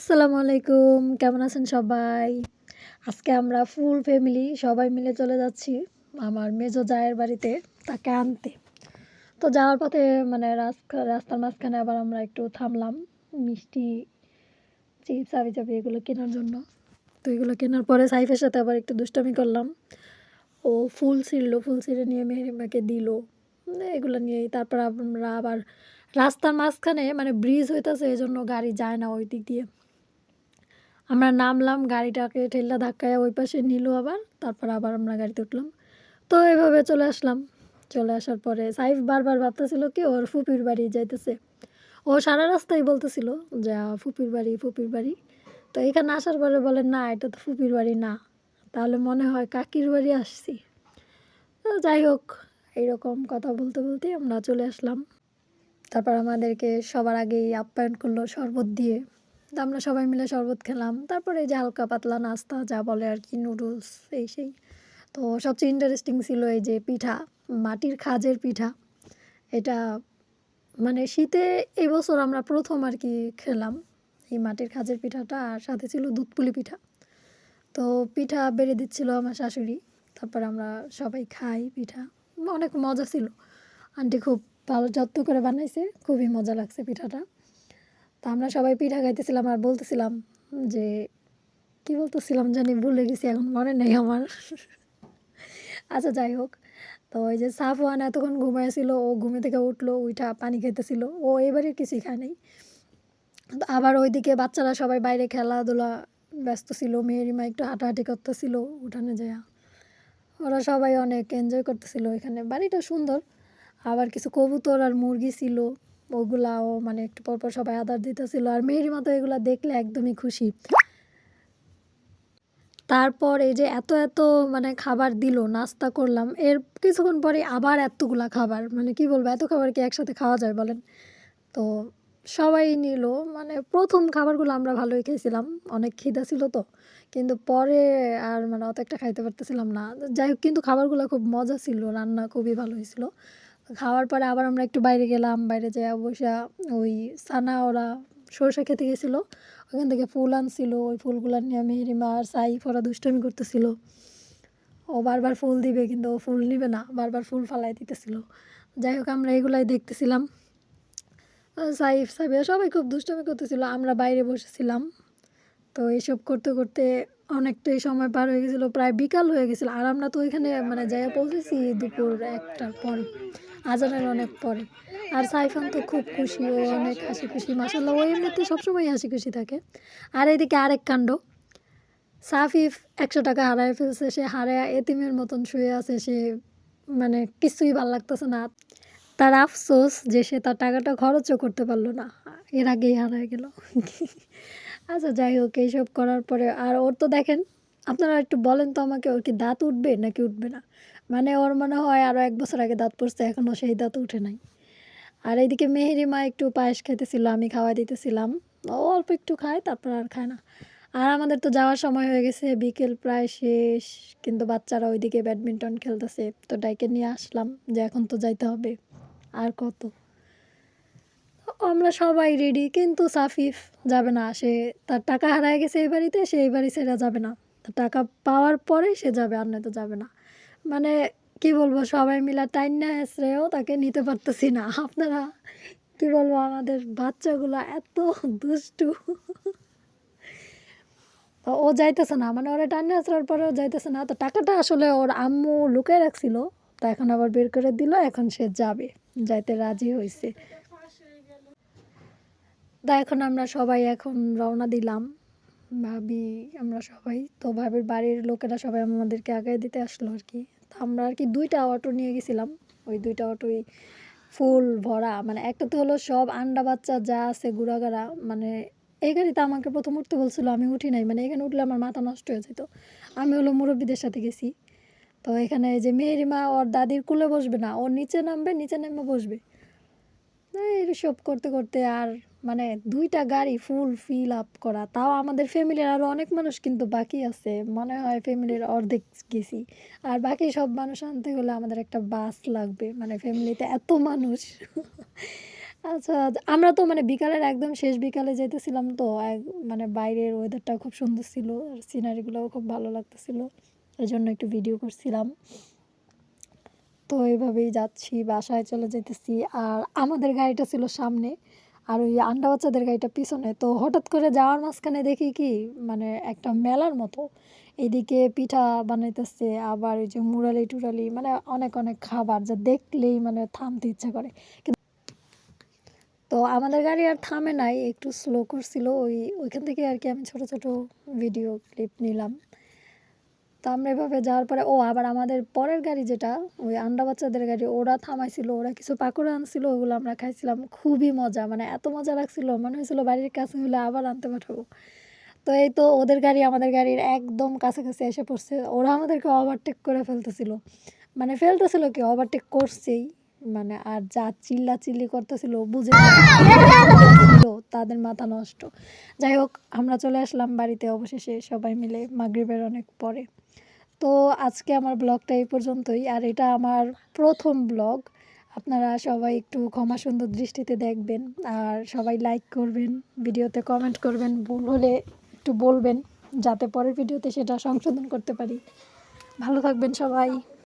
আসসালামু আলাইকুম, কেমন আছেন সবাই? আজকে আমরা ফুল ফ্যামিলি সবাই মিলে চলে যাচ্ছি আমার মেজো জায়ের বাড়িতে তাকে আনতে। তো যাওয়ার পথে মানে রাস্তা, রাস্তার মাঝখানে আবার আমরা একটু থামলাম মিষ্টি চিপস আবি চাবি এগুলো কেনার জন্য। তো এগুলো কেনার পরে সাইফের সাথে আবার একটু দুষ্টামি করলাম। ও ফুল ছিঁড়লো, ফুল ছিঁড়ে নিয়ে মেহরিমাকে দিল। এগুলো নিয়েই তারপর আমরা আবার রাস্তার মাঝখানে মানে ব্রিজ হইতেছে এই জন্য গাড়ি যায় না ওই দিক দিয়ে। আমরা নামলাম, গাড়িটাকে ঠেল্লা ধাক্কায় ওই পাশে নিল আবার, তারপর আবার আমরা গাড়িতে উঠলাম। তো এভাবে চলে আসলাম। চলে আসার পরে সাইফ বারবার ভাবতেছিল কি ওর ফুপির বাড়ি যাইতেছে। ও সারা রাস্তায় বলতেছিল যে ফুপির বাড়ি ফুপির বাড়ি। তো এখানে আসার পরে বলে, না, এটা তো ফুপির বাড়ি না। তাহলে মনে হয় কাকির বাড়ি আসছি। তো যাই হোক, এইরকম কথা বলতে বলতে আমরা চলে আসলাম। তারপর আমাদেরকে সবার আগেই আপ্যায়ন করল শরবত দিয়ে। তো আমরা সবাই মিলে শরবত খেলাম। তারপরে যে হালকা পাতলা নাস্তা, যা বলে আর কি নুডলস এই সেই। তো সবচেয়ে ইন্টারেস্টিং ছিল এই যে পিঠা, মাটির খাজের পিঠা। এটা মানে শীতে এবছর আমরা প্রথম আর কি খেলাম এই মাটির খাজের পিঠাটা, আর সাথে ছিল দুধপুলি পিঠা। তো পিঠা বেড়ে দিচ্ছিল আমার শাশুড়ি, তারপর আমরা সবাই খাই পিঠা। অনেক মজা ছিল। আন্টি খুব ভালো যত্ন করে বানাইছে, খুবই মজা লাগছে পিঠাটা। তো আমরা সবাই পিঠা খাইতেছিলাম আর বলতেছিলাম যে, কি বলতেছিলাম জানি, ভুলে গেছি, এখন মনে নেই আমার। আচ্ছা যাই হোক। তো ওই যে সাফওয়ান এতক্ষণ ঘুমাইছিল ও ঘুমে থেকে উঠল উঠা পানি খেতেছিল ও এবারে কিছুই খায় নাই। আবার ওইদিকে বাচ্চারা সবাই বাইরে খেলাধুলা ব্যস্ত ছিল, মেয়েরিমা একটু হাঁটাহাঁটি করতেছিল উঠানে যায় ওরা সবাই অনেক এনজয় করতেছিল এখানে। বাড়িটা সুন্দর। আবার কিছু কবুতর আর মুরগি ছিল। ওগুলাও মানে একটু পরপর সবাই আদার দিতেছিল। আর মেহেরিমা তো এগুলা দেখলে একদমই খুশি। তারপর এই যে এত এত মানে খাবার দিল, নাস্তা করলাম। এর কিছুক্ষণ পরে আবার এতগুলা খাবার মানে কি বলব, এত খাবার কি একসাথে খাওয়া যায় বলেন? তো সবাই নিল মানে প্রথম খাবারগুলো আমরা ভালোই খেয়েছিলাম। অনেক খিদা ছিল তো, কিন্তু পরে আর মানে অত একটা খাইতে পারতেছিলাম না। যাই হোক, কিন্তু খাবারগুলো খুব মজা ছিল, রান্না খুবই ভালো হয়েছিল খাওয়ার পরে আবার আমরা একটু বাইরে গেলাম, বাইরে যেয়ে বসে ওই সানা ওরা সরষে খেতে গেছিল, ওখান থেকে ফুল আনছিল, ওই ফুলগুলো নিয়ে মেহেরিমা আর সাইফ ওরা দুষ্টমি করতেছিল। ও বারবার ফুল দিবে কিন্তু ও ফুল নিবে না, বারবার ফুল ফালাই দিতেছিল। যাই হোক, আমরা এগুলাই দেখতেছিলাম। সাইফ সাইফ সবাই খুব দুষ্টমি করতেছিল, আমরা বাইরে বসেছিলাম। তো এইসব করতে করতে অনেকটাই সময় পার হয়ে গেছিল, প্রায় বিকাল হয়ে গেছিল, আর আমরা তো ওইখানে মানে জায়গা পৌঁছেছি দুপুর একটার পরে। আজানের অনেক পরে। আর সাইফান তো খুব খুশি, ও অনেক হাসি খুশি মাসাল্লাহ ও এমনিতে সবসময় হাসি খুশি থাকে। আর এদিকে আরেক কাণ্ড। সাফিফ একশো টাকা হারায় ফেলছে, সে হারায় এতিমের মতন শুয়ে আছে, সে মানে কিছুই ভালো লাগতেছে না। তার আফসোস যে সে তার টাকাটা খরচও করতে পারল না, এর আগেই হারায় গেল। আচ্ছা যাই হোক, এইসব করার পরে, আর ওর তো দেখেন, আপনারা একটু বলেন তো আমাকে, ওর কি দাঁত উঠবে নাকি উঠবে না? মানে ওর মনে হয় আরও এক বছর আগে দাঁত পড়ছে এখনও সেই দাঁত উঠে নাই। আর এইদিকে মেহেরি মা একটু পায়েস খাইতেছিল, আমি খাওয়া দিতেছিলাম। ও অল্প একটু খায়, তারপর আর খায় না। আর আমাদের তো যাওয়ার সময় হয়ে গেছে, বিকেল প্রায় শেষ, কিন্তু বাচ্চারা ওইদিকে ব্যাডমিন্টন খেলতেছে। তো ডাইকে নিয়ে আসলাম যে এখন তো যাইতে হবে। আর কত? আমরা সবাই রেডি কিন্তু সাফিফ যাবে না। সে তার টাকা হারায় গেছে এই বাড়িতে, সে এই বাড়ি সেটা যাবে না। টাকা পাওয়ার পরে সে যাবে, আর নয়তো যাবে না। মানে কি বলব, সবাই মিলা টাইম না হেসড়েও তাকে নিতে পারতেছি না। আপনারা কি বলব, আমাদের বাচ্চাগুলো এত দুষ্টু। ও যাইতেছে না মানে ওরা টাইম হেসড়ার পরেও যাইতেছে না। তো টাকাটা আসলে ওর আম্মু লুকিয়ে রাখছিল, তো এখন আবার বের করে দিল, এখন সে যাবে, যাইতে রাজি হয়েছে তা এখন আমরা সবাই এখন রওনা দিলাম। ভাবি আমরা সবাই। তো ভাবির বাড়ির লোকেরা সবাই আমাদেরকে আগে দিতে আসলো আর কি তো আমরা আর কি দুইটা অটো নিয়ে গেছিলাম। ওই দুইটা অটোই ফুল ভরা। মানে একটা তো হলো সব আন্ডা বাচ্চা যা আছে গুড়াগাড়া। মানে এই গাড়িতে আমাকে প্রথম উঠতে বলছিল, আমি উঠি নাই। মানে এখানে উঠলে আমার মাথা নষ্ট হয়ে যেত। আমি হলো মুরব্বীদের সাথে গেছি। তো এখানে যে মেয়েরিমা ওর দাদির কুলে বসবে না ওর নিচে নামবে, নিচে নেমে বসবে। এইসব করতে করতে আর মানে দুইটা গাড়ি ফুল ফিল আপ করা, তাও আমাদের ফ্যামিলির আরও অনেক মানুষ কিন্তু বাকি আছে, মনে হয় ফ্যামিলির অর্ধেক গেছি। আর বাকি সব মানুষ আনতে হলে আমাদের একটা বাস লাগবে মানে ফ্যামিলিতে এত মানুষ। আচ্ছা আমরা তো মানে বিকালের একদম শেষ বিকালে যেতেছিলাম তো মানে বাইরের ওয়েদারটা খুব সুন্দর ছিল, আর সিনারিগুলোও খুব ভালো লাগতেছিল, এই জন্য একটু ভিডিও করছিলাম। তো এইভাবেই যাচ্ছি, বাসায় চলে যেতেছি আর আমাদের গাড়িটা ছিল সামনে আর ওই আন্ডা বাচ্চাদের গাড়িটা পিছনে, তো হঠাৎ করে যাওয়ার মাঝখানে দেখি কি মানে একটা মেলার মতো। এদিকে পিঠা বানাইতেছে, আবার ওই যে মুরালি টুরালি মানে অনেক অনেক খাবার যা দেখলেই মানে থামতে ইচ্ছা করে। তো আমাদের গাড়ি আর থামে নাই, একটু স্লো করছিল, ওই ওইখান থেকে আর কি আমি ছোট ছোট ভিডিও ক্লিপ নিলাম। তো আমরা এভাবে যাওয়ার পরে, ও আবার আমাদের পরের গাড়ি যেটা, ওই আন্ডা বাচ্চাদের গাড়ি, ওরা থামাইছিল, ওরা কিছু পাকোড়া আনছিল, ওগুলো আমরা খাইছিলাম। খুবই মজা মানে এত মজা লাগছিল, মনে হয়েছিল বাড়ির কাছে হলে আবার আনতে পাঠাবো। তো এই তো ওদের গাড়ি, আমাদের গাড়ির একদম কাছাকাছি এসে পড়ছে। ওরা আমাদেরকে ওভারটেক করে ফেলতেছিল। মানে ফেলতেছিল কি ওভারটেক করছেই। মানে আর যা চিল্লা চিল্লি করতেছিল, বুঝে তাদের মাথা নষ্ট। যাই হোক, আমরা চলে আসলাম বাড়িতে অবশেষে সবাই মিলে মাগরিবের অনেক পরে। তো আজকে আমার ব্লগটা এই পর্যন্তই, আর এটা আমার প্রথম ব্লগ। আপনারা সবাই একটু ক্ষমা সুন্দর দৃষ্টিতে দেখবেন, আর সবাই লাইক করবেন, ভিডিওতে কমেন্ট করবেন, ভুল হলে একটু বলবেন, যাতে পরের ভিডিওতে সেটা সংশোধন করতে পারি। ভালো থাকবেন সবাই।